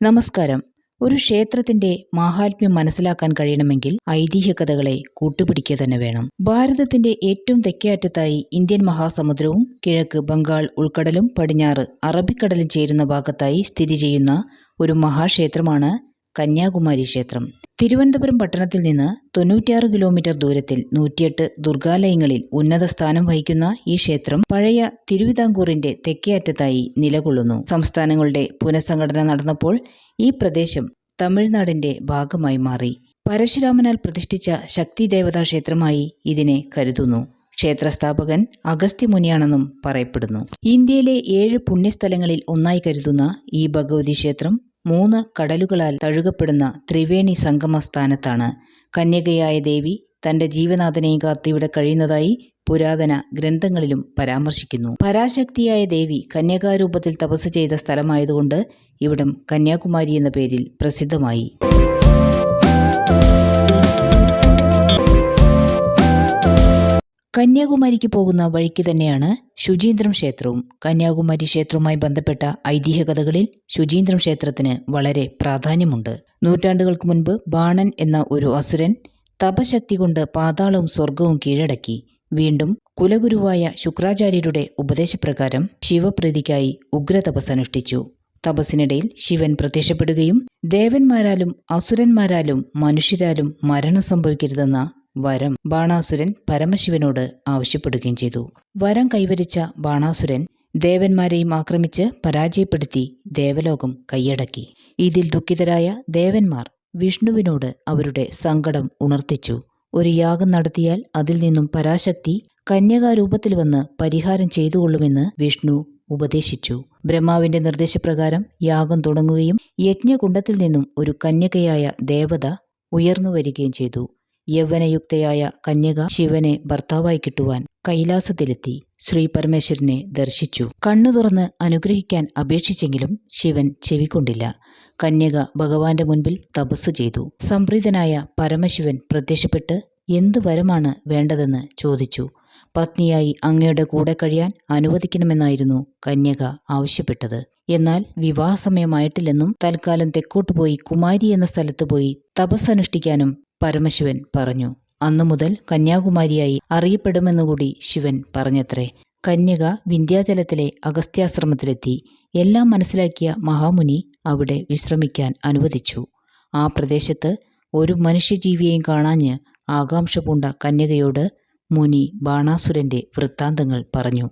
നമസ്കാരം. ഒരു ക്ഷേത്രത്തിന്റെ മാഹാത്മ്യം മനസ്സിലാക്കാൻ കഴിയണമെങ്കിൽ ഐതിഹ്യകഥകളെ കൂട്ടുപിടിക്കുക തന്നെ വേണം. ഭാരതത്തിന്റെ ഏറ്റവും തെക്കേയറ്റത്തായി ഇന്ത്യൻ മഹാസമുദ്രവും കിഴക്ക് ബംഗാൾ ഉൾക്കടലും പടിഞ്ഞാറ് അറബിക്കടലും ചേരുന്ന ഭാഗത്തായി സ്ഥിതി ചെയ്യുന്ന ഒരു മഹാക്ഷേത്രമാണ് കന്യാകുമാരി ക്ഷേത്രം. തിരുവനന്തപുരം പട്ടണത്തിൽ നിന്ന് തൊണ്ണൂറ്റിയാറ് കിലോമീറ്റർ ദൂരത്തിൽ നൂറ്റിയെട്ട് ദുർഗാലയങ്ങളിൽ ഉന്നത സ്ഥാനം വഹിക്കുന്ന ഈ ക്ഷേത്രം പഴയ തിരുവിതാംകൂറിന്റെ തെക്കേ അറ്റത്തായി നിലകൊള്ളുന്നു. സംസ്ഥാനങ്ങളുടെ പുനഃസംഘടന നടന്നപ്പോൾ ഈ പ്രദേശം തമിഴ്നാടിന്റെ ഭാഗമായി മാറി. പരശുരാമനാൽ പ്രതിഷ്ഠിച്ച ശക്തി ദേവതാ ക്ഷേത്രമായി ഇതിനെ കരുതുന്നു. ക്ഷേത്രസ്ഥാപകൻ അഗസ്ത്യമുനിയാണെന്നും പറയപ്പെടുന്നു. ഇന്ത്യയിലെ ഏഴ് പുണ്യസ്ഥലങ്ങളിൽ ഒന്നായി കരുതുന്ന ഈ ഭഗവതി ക്ഷേത്രം മൂന്ന് കടലുകളാൽ തഴുകപ്പെടുന്ന ത്രിവേണി സംഗമ സ്ഥാനത്താണ് കന്യകയായ ദേവി തന്റെ ജീവനാഥനെയും കാത്തിവിടെ കഴിയുന്നതായി പുരാതന ഗ്രന്ഥങ്ങളിലും പരാമർശിക്കുന്നു. പരാശക്തിയായ ദേവി കന്യകാരൂപത്തിൽ തപസ് ചെയ്ത സ്ഥലമായതുകൊണ്ട് ഇവിടം കന്യാകുമാരി എന്ന പേരിൽ പ്രസിദ്ധമായി. കന്യാകുമാരിക്ക് പോകുന്ന വഴിക്ക് തന്നെയാണ് ശുചീന്ദ്രം ക്ഷേത്രവും. കന്യാകുമാരി ക്ഷേത്രവുമായി ബന്ധപ്പെട്ട ഐതിഹ്യകഥകളിൽ ശുചീന്ദ്രം ക്ഷേത്രത്തിന് വളരെ പ്രാധാന്യമുണ്ട്. നൂറ്റാണ്ടുകൾക്ക് മുൻപ് ബാണൻ എന്ന ഒരു അസുരൻ തപശക്തി കൊണ്ട് പാതാളവും സ്വർഗവും കീഴടക്കി. വീണ്ടും കുലഗുരുവായ ശുക്രാചാര്യരുടെ ഉപദേശപ്രകാരം ശിവപ്രീതിക്കായി ഉഗ്രതപസ് അനുഷ്ഠിച്ചു. തപസ്സിനിടയിൽ ശിവൻ പ്രത്യക്ഷപ്പെടുകയും ദേവന്മാരാലും അസുരന്മാരാലും മനുഷ്യരാലും മരണം സംഭവിക്കരുതെന്ന വരം ബാണാസുരൻ പരമശിവനോട് ആവശ്യപ്പെടുകയും ചെയ്തു. വരം കൈവരിച്ച ബാണാസുരൻ ദേവന്മാരെയും ആക്രമിച്ച് പരാജയപ്പെടുത്തി ദേവലോകം കൈയടക്കി. ഇതിൽ ദുഃഖിതരായ ദേവന്മാർ വിഷ്ണുവിനോട് അവരുടെ സങ്കടം ഉണർത്തിച്ചു. ഒരു യാഗം നടത്തിയാൽ അതിൽ നിന്നും പരാശക്തി കന്യകാരൂപത്തിൽ വന്ന് പരിഹാരം ചെയ്തുകൊള്ളുമെന്ന് വിഷ്ണു ഉപദേശിച്ചു. ബ്രഹ്മാവിന്റെ നിർദ്ദേശപ്രകാരം യാഗം തുടങ്ങുകയും യജ്ഞകുണ്ടത്തിൽ നിന്നും ഒരു കന്യകയായ ദേവത ഉയർന്നു വരികയും ചെയ്തു. യൗവനയുക്തയായ കന്യക ശിവനെ ഭർത്താവായി കിട്ടുവാൻ കൈലാസത്തിലെത്തി. ശ്രീ പരമേശ്വരനെ ദർശിച്ചു. കണ്ണു തുറന്ന് അനുഗ്രഹിക്കാൻ അപേക്ഷിച്ചെങ്കിലും ശിവൻ ചെവിക്കൊണ്ടില്ല കന്യക ഭഗവാന്റെ മുൻപിൽ തപസ്സു ചെയ്തു. സംപ്രീതനായ പരമശിവൻ പ്രത്യക്ഷപ്പെട്ട് എന്തു വരമാണ് വേണ്ടതെന്ന് ചോദിച്ചു. പത്നിയായി അങ്ങയുടെ കൂടെ കഴിയാൻ അനുവദിക്കണമെന്നായിരുന്നു കന്യക ആവശ്യപ്പെട്ടത്. എന്നാൽ വിവാഹസമയമായിട്ടില്ലെന്നും തൽക്കാലം തെക്കോട്ട് പോയി കുമാരി എന്ന സ്ഥലത്ത് പോയി തപസ്സനുഷ്ഠിക്കാനും പരമശിവൻ പറഞ്ഞു അന്നു മുതൽ കന്യാകുമാരിയായി അറിയപ്പെടുമെന്നുകൂടി ശിവൻ പറഞ്ഞത്രേ. കന്യക വിന്ധ്യാചലത്തിലെ അഗസ്ത്യാശ്രമത്തിലെത്തി. എല്ലാം മനസ്സിലാക്കിയ മഹാമുനി അവിടെ വിശ്രമിക്കാൻ അനുവദിച്ചു. ആ പ്രദേശത്ത് ഒരു മനുഷ്യജീവിയെയും കാണാഞ്ഞ് ആകാംക്ഷ പൂണ്ട കന്യകയോട് മുനി ബാണാസുരന്റെ വൃത്താന്തങ്ങൾ പറഞ്ഞു.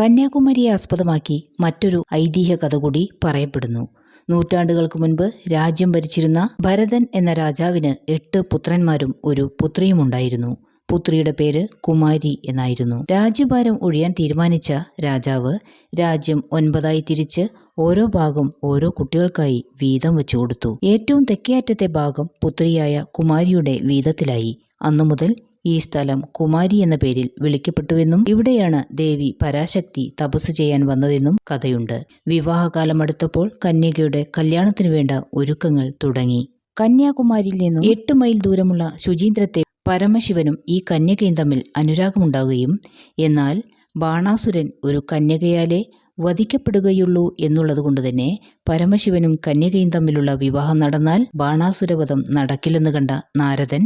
കന്യാകുമാരിയെ ആസ്പദമാക്കി മറ്റൊരു ഐതിഹ്യ കഥ കൂടി പറയപ്പെടുന്നു. നൂറ്റാണ്ടുകൾക്ക് മുൻപ് രാജ്യം ഭരിച്ചിരുന്ന ഭരതൻ എന്ന രാജാവിന് എട്ട് പുത്രന്മാരും ഒരു പുത്രിയുമുണ്ടായിരുന്നു പുത്രിയുടെ പേര് കുമാരി എന്നായിരുന്നു. രാജ്യഭാരം ഒഴിയാൻ തീരുമാനിച്ച രാജാവ് രാജ്യം ഒൻപതായി തിരിച്ച് ഓരോ ഭാഗം ഓരോ കുട്ടികൾക്കായി വീതം വെച്ചു കൊടുത്തു ഏറ്റവും തെക്കേയറ്റത്തെ ഭാഗം പുത്രിയായ കുമാരിയുടെ വീതത്തിലായി. അന്നു മുതൽ ഈ സ്ഥലം കുമാരി എന്ന പേരിൽ വിളിക്കപ്പെട്ടുവെന്നും ഇവിടെയാണ് ദേവി പരാശക്തി തപസ് ചെയ്യാൻ വന്നതെന്നും കഥയുണ്ട്. വിവാഹകാലം അടുത്തപ്പോൾ കന്യകയുടെ കല്യാണത്തിനു വേണ്ട ഒരുക്കങ്ങൾ തുടങ്ങി. കന്യാകുമാരിയിൽ നിന്നും എട്ട് മൈൽ ദൂരമുള്ള ശുചീന്ദ്രത്തെ പരമശിവനും ഈ കന്യകയും തമ്മിൽ അനുരാഗമുണ്ടാകുകയും എന്നാൽ ബാണാസുരൻ ഒരു കന്യകയാലെ വധിക്കപ്പെടുകയുള്ളൂ എന്നുള്ളതുകൊണ്ട് തന്നെ പരമശിവനും കന്യകയും തമ്മിലുള്ള വിവാഹം നടന്നാൽ ബാണാസുരവധം നടക്കില്ലെന്ന് കണ്ട നാരദൻ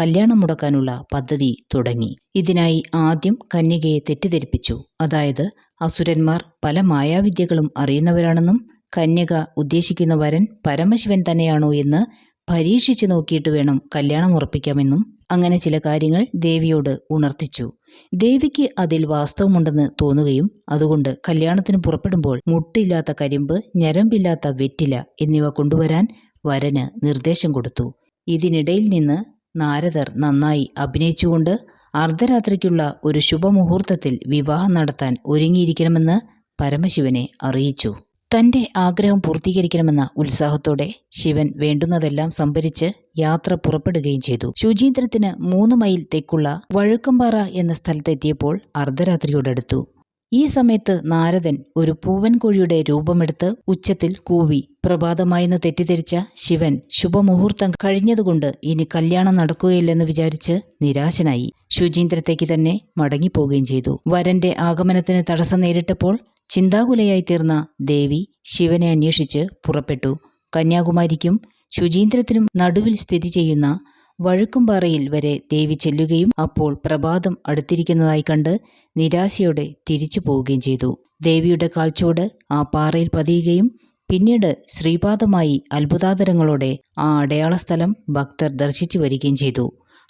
കല്യാണം മുടക്കാനുള്ള പദ്ധതി തുടങ്ങി. ഇതിനായി ആദ്യം കന്യകയെ തെറ്റിദ്ധരിപ്പിച്ചു. അതായത് അസുരന്മാർ പല മായാവിദ്യകളും അറിയുന്നവരാണെന്നും കന്യക ഉദ്ദേശിക്കുന്ന വരൻ പരമശിവൻ തന്നെയാണോ എന്ന് പരീക്ഷിച്ചു നോക്കിയിട്ട് വേണം കല്യാണം ഉറപ്പിക്കാമെന്നും അങ്ങനെ ചില കാര്യങ്ങൾ ദേവിയോട് ഉണർത്തിച്ചു. ദേവിക്ക് അതിൽ വാസ്തവമുണ്ടെന്ന് തോന്നുകയും അതുകൊണ്ട് കല്യാണത്തിന് പുറപ്പെടുമ്പോൾ മുട്ടില്ലാത്ത കരിമ്പ് ഞരമ്പില്ലാത്ത വെറ്റില എന്നിവ കൊണ്ടുവരാൻ വരന് നിർദ്ദേശം കൊടുത്തു. ഇതിനിടയിൽ നിന്ന് നാരദർ നന്നായി അഭിനയിച്ചുകൊണ്ട് അർദ്ധരാത്രിക്കുള്ള ഒരു ശുഭമുഹൂർത്തത്തിൽ വിവാഹം നടത്താൻ ഒരുങ്ങിയിരിക്കണമെന്ന് പരമശിവനെ അറിയിച്ചു. തന്റെ ആഗ്രഹം പൂർത്തീകരിക്കണമെന്ന ഉത്സാഹത്തോടെ ശിവൻ വേണ്ടുന്നതെല്ലാം സംഭരിച്ച് യാത്ര പുറപ്പെടുകയും ചെയ്തു. ശുചീന്ദ്രത്തിന് മൂന്ന് മൈൽ തെക്കുള്ള വഴുക്കമ്പാറ എന്ന സ്ഥലത്തെത്തിയപ്പോൾ അർദ്ധരാത്രിയോടടുത്തു. ഈ സമയത്ത് നാരദൻ ഒരു പൂവൻ കോഴിയുടെ രൂപമെടുത്ത് ഉച്ചത്തിൽ കൂവി പ്രഭാതമായെന്ന് തെറ്റിദ്ധരിച്ച ശിവൻ ശുഭമുഹൂർത്തം കഴിഞ്ഞതുകൊണ്ട് ഇനി കല്യാണം നടക്കുകയില്ലെന്ന് വിചാരിച്ച് നിരാശനായി. ശുചീന്ദ്രത്തേക്ക് തന്നെ മടങ്ങിപ്പോവുകയും ചെയ്തു. വരന്റെ ആഗമനത്തിന് തടസ്സം നേരിട്ടപ്പോൾ ചിന്താകുലയായി തീർന്ന ദേവി ശിവനെ അന്വേഷിച്ച് പുറപ്പെട്ടു. കന്യാകുമാരിക്കും ശുചീന്ദ്രത്തിനും നടുവിൽ സ്ഥിതി ചെയ്യുന്ന വഴുക്കുംപാറയിൽ വരെ ദേവി ചെല്ലുകയും അപ്പോൾ പ്രഭാതം അടുത്തിരിക്കുന്നതായി കണ്ട് നിരാശയോടെ തിരിച്ചു പോവുകയും ചെയ്തു. ദേവിയുടെ കാൽച്ചുവട് ആ പാറയിൽ പതിയുകയും പിന്നീട് ശ്രീപാദമായി അത്ഭുതാതരങ്ങളോടെ ആ അടയാള സ്ഥലം ഭക്തർ ദർശിച്ചു വരികയും ചെയ്തു.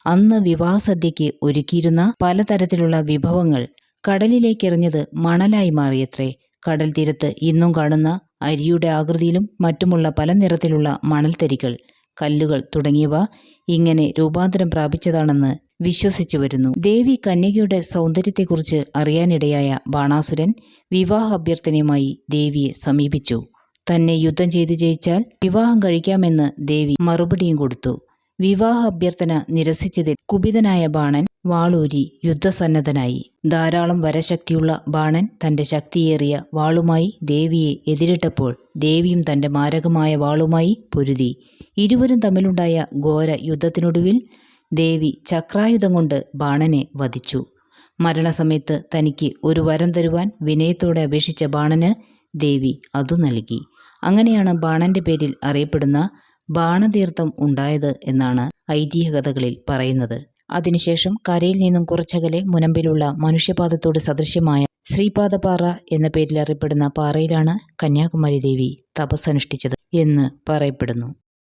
അന്ന് വിവാഹസദ്യയ്ക്ക് ഒരുക്കിയിരുന്ന പലതരത്തിലുള്ള വിഭവങ്ങൾ കടലിലേക്കെറിഞ്ഞത് മണലായി മാറിയത്രേ. കടൽ തീരത്ത് ഇന്നും കാണുന്ന അരിയുടെ ആകൃതിയിലും മറ്റുമുള്ള പല നിറത്തിലുള്ള മണൽത്തരികൾ കല്ലുകൾ തുടങ്ങിയവ ഇങ്ങനെ രൂപാന്തരം പ്രാപിച്ചതാണെന്ന് വിശ്വസിച്ചു വരുന്നു. ദേവി കന്യകയുടെ സൗന്ദര്യത്തെക്കുറിച്ച് അറിയാനിടയായ ബാണാസുരൻ വിവാഹ അഭ്യർത്ഥനയുമായി ദേവിയെ സമീപിച്ചു. തന്നെ യുദ്ധം ചെയ്ത് ജയിച്ചാൽ വിവാഹം കഴിക്കാമെന്ന് ദേവി മറുപടിയും കൊടുത്തു. വിവാഹ അഭ്യർത്ഥന നിരസിച്ചതിൽ കുപിതനായ ബാണൻ വാളൂരി യുദ്ധസന്നദ്ധനായി. ധാരാളം വരശക്തിയുള്ള ബാണൻ തന്റെ ശക്തിയേറിയ വാളുമായി ദേവിയെ എതിരിട്ടപ്പോൾ ദേവിയും തന്റെ മാരകമായ വാളുമായി പൊരുതി. ഇരുവരും തമ്മിലുണ്ടായ ഘോര യുദ്ധത്തിനൊടുവിൽ ദേവി ചക്രായുധം കൊണ്ട് ബാണനെ വധിച്ചു. മരണസമയത്ത് തനിക്ക് ഒരു വരം തരുവാൻ വിനയത്തോടെ അപേക്ഷിച്ച ബാണന് ദേവി അതു നൽകി. അങ്ങനെയാണ് ബാണന്റെ പേരിൽ അറിയപ്പെടുന്ന ബാണതീർത്ഥം ഉണ്ടായത് എന്നാണ് ഐതിഹ്യകഥകളിൽ പറയുന്നത്. അതിനുശേഷം കരയിൽ നിന്നും കുറച്ചകലെ മുനമ്പിലുള്ള മനുഷ്യപാദത്തോട് സദൃശ്യമായ ശ്രീപാദപാറ എന്ന പേരിൽ അറിയപ്പെടുന്ന പാറയിലാണ് കന്യാകുമാരി ദേവി തപസ്സനുഷ്ഠിച്ചത് എന്ന് പറയപ്പെടുന്നു.